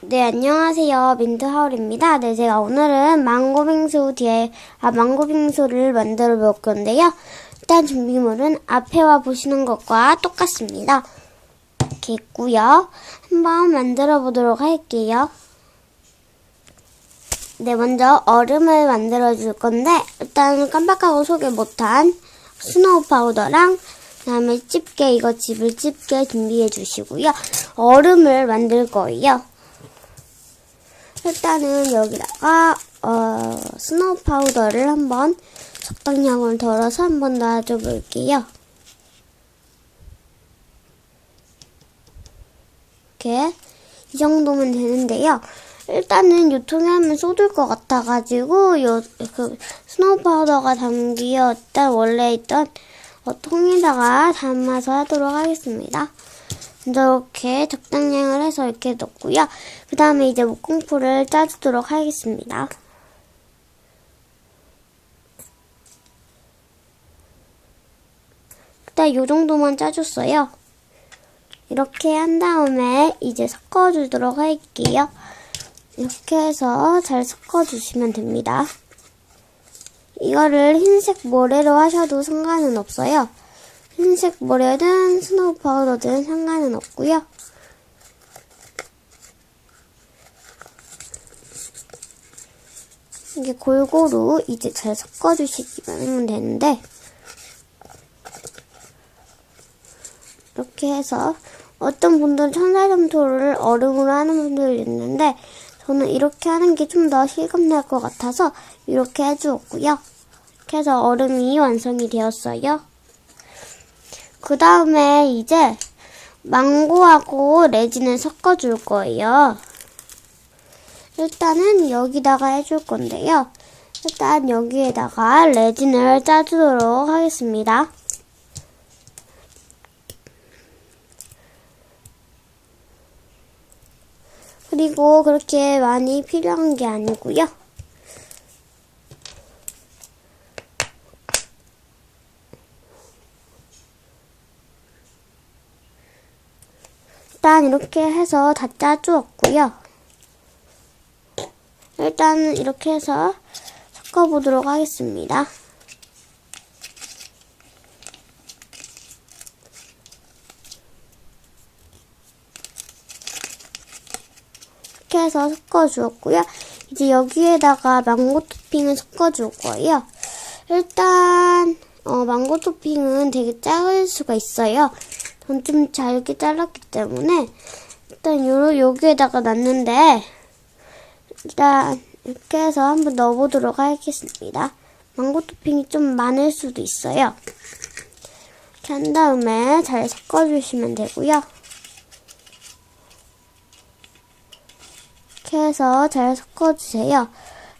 네, 안녕하세요. 민트하울입니다. 네, 제가 오늘은 망고빙수 뒤에, 아, 망고빙수를 만들어 볼 건데요. 일단 준비물은 앞에 와 보시는 것과 똑같습니다. 이렇게 있고요. 한번 만들어 보도록 할게요. 네, 먼저 얼음을 만들어 줄 건데, 일단 깜빡하고 소개 못한 스노우 파우더랑 그 다음에 집게 이거 집을 집게 준비해 주시고요. 얼음을 만들 거예요. 일단은 여기다가 어, 스노우 파우더를 한번 적당량을 덜어서 한번 놔줘 볼게요. 이렇게 이 정도면 되는데요. 일단은 유통에 하면 쏟을 것 같아가지고 요 그 스노우 파우더가 담기었던 원래 있던 어, 통에다가 담아서 하도록 하겠습니다. 이렇게 적당량을 해서 이렇게 넣고요. 그 다음에 이제 목공풀을 짜주도록 하겠습니다. 일단 이 정도만 짜줬어요. 이렇게 한 다음에 이제 섞어주도록 할게요. 이렇게 해서 잘 섞어주시면 됩니다. 이거를 흰색 모래로 하셔도 상관은 없어요. 흰색 모래든 스노우 파우더든 상관은 없고요. 이게 골고루 이제 잘 섞어주시기만 하면 되는데 이렇게 해서 어떤 분들은 천사점토를 얼음으로 하는 분들이 있는데 저는 이렇게 하는 게 좀 더 실감날 것 같아서 이렇게 해주었고요. 이렇게 해서 얼음이 완성이 되었어요. 그 다음에 이제 망고하고 레진을 섞어줄 거예요. 일단은 여기다가 해줄 건데요. 일단 여기에다가 레진을 짜주도록 하겠습니다. 그리고 그렇게 많이 필요한 게 아니고요. 일단 이렇게 해서 다 짜주었고요. 일단 이렇게 해서 섞어보도록 하겠습니다. 이렇게 해서 섞어주었고요. 이제 여기에다가 망고 토핑을 섞어줄 거예요. 일단 어, 망고 토핑은 되게 작을 수가 있어요. 전좀 잘게 잘랐기 때문에 일단 요, 여기에다가 놨는데 일단 이렇게 해서 한번 넣어보도록 하겠습니다. 망고 토핑이 좀 많을 수도 있어요. 이렇게 한 다음에 잘 섞어주시면 되고요. 이렇게 해서 잘 섞어주세요.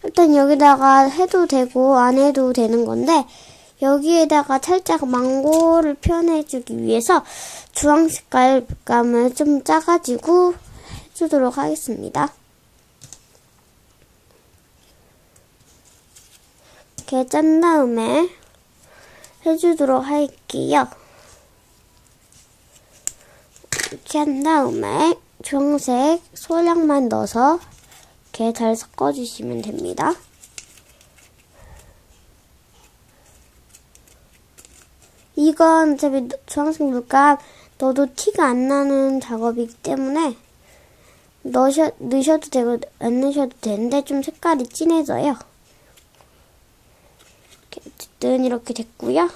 일단 여기다가 해도 되고 안 해도 되는 건데 여기에다가 살짝 망고를 표현해주기 위해서 주황 색깔 물감을 좀 짜가지고 해주도록 하겠습니다. 이렇게 짠 다음에 해주도록 할게요. 이렇게 한 다음에 주황색 소량만 넣어서 이렇게 잘 섞어주시면 됩니다. 이건 어차피 주황색 물감 넣어도 티가 안 나는 작업이기 때문에 넣으셔, 넣으셔도 되고 안 넣으셔도 되는데 좀 색깔이 진해져요. 어쨌든 이렇게 됐고요.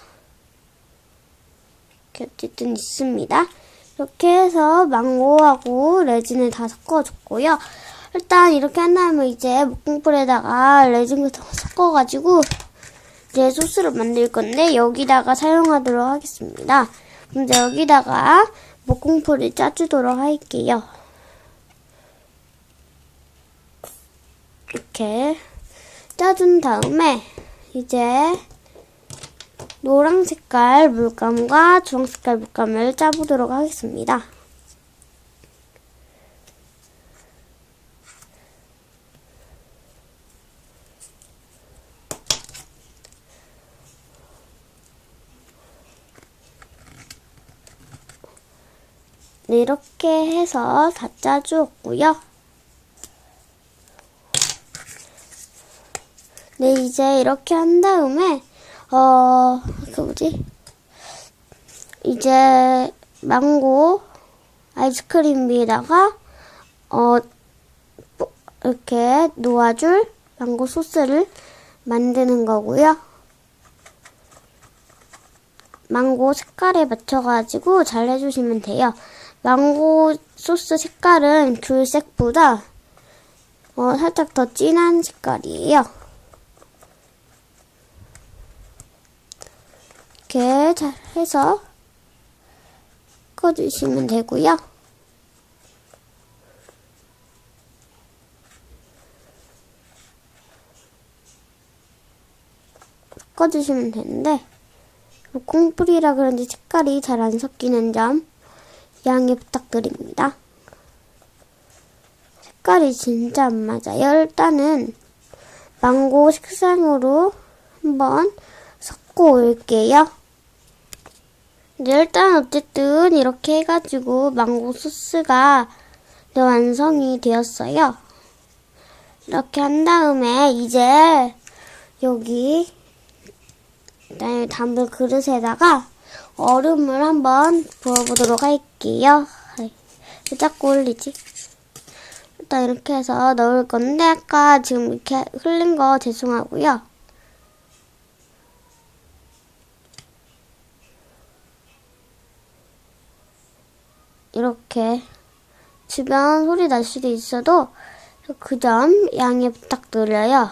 이렇게 어쨌든 있습니다. 이렇게 해서 망고하고 레진을 다 섞어줬고요. 일단 이렇게 한 다음에 이제 목공풀에다가 레진을 섞어가지고 이제 소스를 만들 건데 여기다가 사용하도록 하겠습니다. 먼저 여기다가 목공풀을 짜주도록 할게요. 이렇게 짜준 다음에 이제 노랑 색깔 물감과 주황 색깔 물감을 짜보도록 하겠습니다. 이렇게 해서 다 짜주었고요. 네, 이제 이렇게 한 다음에 어, 그 뭐지? 이제 망고 아이스크림 위에다가 어 이렇게 놓아줄 망고 소스를 만드는 거고요. 망고 색깔에 맞춰가지고 잘 해주시면 돼요. 망고 소스 색깔은 귤색보다 어, 살짝 더 진한 색깔이에요. 이렇게 잘 해서 섞어주시면 되고요. 섞어주시면 되는데 콩뿌리라 그런지 색깔이 잘 안 섞이는 점 양해 부탁드립니다. 색깔이 진짜 안 맞아요. 일단은 망고 색상으로 한번 섞어 올게요. 네, 일단 어쨌든 이렇게 해가지고 망고 소스가 네, 완성이 되었어요. 이렇게 한 다음에 이제 여기 담을 그릇에다가 얼음을 한번 부어보도록 할게요. 왜 자꾸 올리지? 일단 이렇게 해서 넣을 건데 아까 지금 이렇게 흘린 거 죄송하고요. 이렇게 주변 소리 날 수도 있어도 그 점 양해 부탁드려요.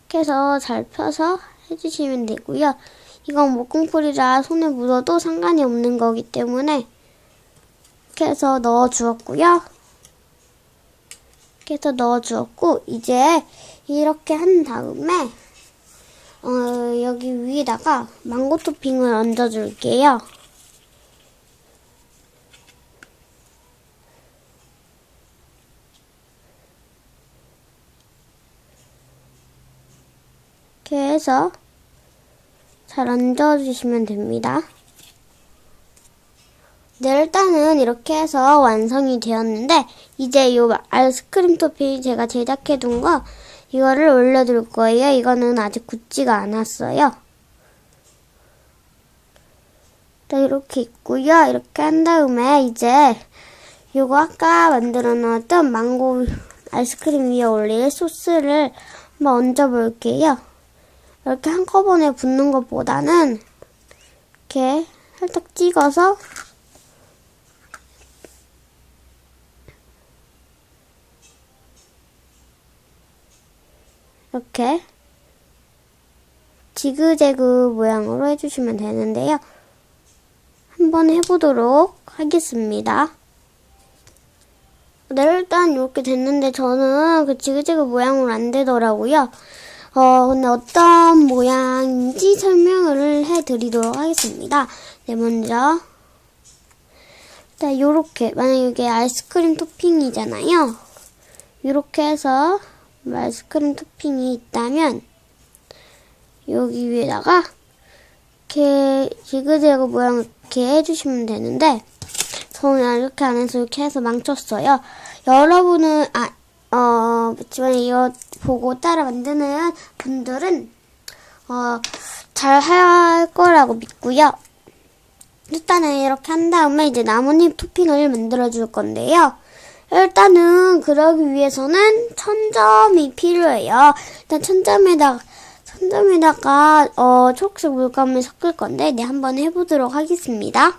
이렇게 해서 잘 펴서 해주시면 되고요. 이건 목공풀이라 손에 묻어도 상관이 없는 거기 때문에 이렇게 해서 넣어 주었고요. 이렇게 해서 넣어 주었고 이제 이렇게 한 다음에 어, 여기 위에다가 망고 토핑을 얹어 줄게요. 이렇게 해서 잘 얹어주시면 됩니다. 네, 일단은 이렇게 해서 완성이 되었는데, 이제 이 아이스크림 토핑 제가 제작해둔 거, 이거를 올려둘 거예요. 이거는 아직 굳지가 않았어요. 네, 이렇게 있고요. 이렇게 한 다음에 이제 요거 아까 만들어 놨던 망고 아이스크림 위에 올릴 소스를 한번 얹어 볼게요. 이렇게 한꺼번에 붓는 것보다는 이렇게 살짝 찍어서 이렇게 지그재그 모양으로 해주시면 되는데요. 한번 해보도록 하겠습니다. 네, 일단 이렇게 됐는데 저는 그 지그재그 모양으로 안 되더라고요. 어, 근데 어떤 모양인지 설명을 해드리도록 하겠습니다. 네, 먼저. 일단 요렇게, 만약에 이게 아이스크림 토핑이잖아요. 요렇게 해서 아이스크림 토핑이 있다면, 여기 위에다가, 이렇게 지그재그 모양 이렇게 해주시면 되는데, 저는 이렇게 안 해서 이렇게 해서 망쳤어요. 여러분은, 아, 어, 지금 이거 보고 따라 만드는 분들은, 어, 잘 할 거라고 믿고요. 일단은 이렇게 한 다음에 이제 나뭇잎 토핑을 만들어 줄 건데요. 일단은 그러기 위해서는 천점이 필요해요. 일단 천점에다가, 천점에다가, 어, 초록색 물감을 섞을 건데, 네, 한번 해보도록 하겠습니다.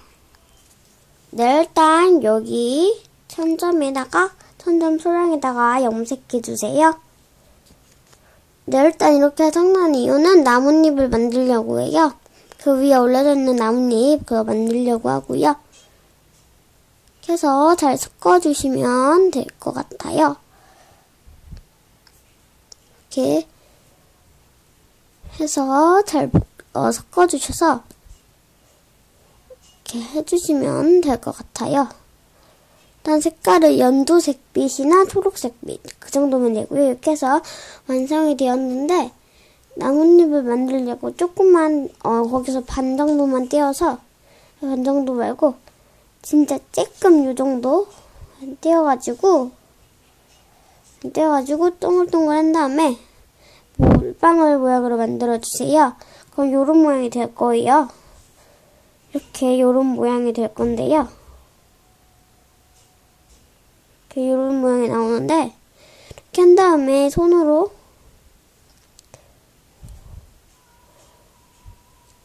네, 일단 여기 천점에다가 천점 소량에다가 염색해 주세요. 네, 일단 이렇게 성난 이유는 나뭇잎을 만들려고 해요. 그 위에 올려져 있는 나뭇잎 그거 만들려고 하고요. 해서 잘 섞어주시면 될 것 같아요. 이렇게 해서 잘 어, 섞어주셔서 이렇게 해주시면 될 것 같아요. 일단 색깔을 연두색빛이나 초록색빛 그 정도면 되고요. 이렇게 해서 완성이 되었는데 나뭇잎을 만들려고 조금만 어, 거기서 반 정도만 떼어서 반 정도 말고 진짜 쬐끔 요 정도 떼어가지고 떼어가지고 동글동글 한 다음에 물방울 모양으로 만들어주세요. 그럼 요런 모양이 될 거예요. 이렇게 요런 모양이 될 건데요. 이렇게 요런 모양이 나오는데 이렇게 한 다음에 손으로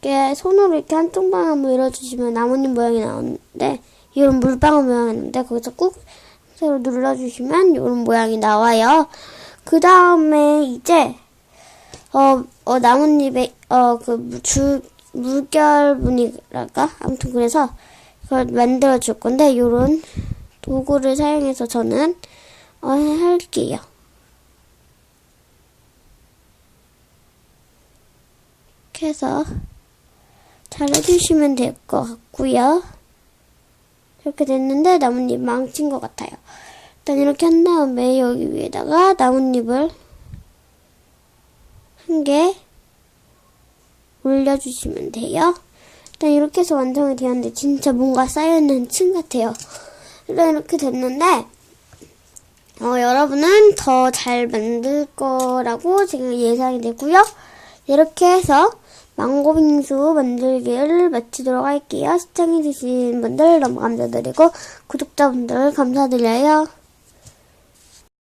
이렇게 손으로 이렇게 한쪽 방향 밀어주시면 나뭇잎 모양이 나오는데 이런 물방울 모양이 나오는데 거기서 꾹 새로 눌러주시면 이런 모양이 나와요. 그 다음에 이제 어, 어 나뭇잎에 어그줄 물결무늬랄까 아무튼 그래서 그걸 만들어 줄 건데 요런 도구를 사용해서 저는 어, 할게요. 이렇게 해서 잘 해주시면 될 것 같고요. 이렇게 됐는데 나뭇잎 망친 것 같아요. 일단 이렇게 한 다음에 여기 위에다가 나뭇잎을 한 개 올려주시면 돼요. 일단 이렇게 해서 완성이 되었는데 진짜 뭔가 쌓여있는 층 같아요. 이렇게 됐는데 어, 여러분은 더 잘 만들 거라고 지금 예상이 되고요. 이렇게 해서 망고 빙수 만들기를 마치도록 할게요. 시청해주신 분들 너무 감사드리고 구독자분들 감사드려요.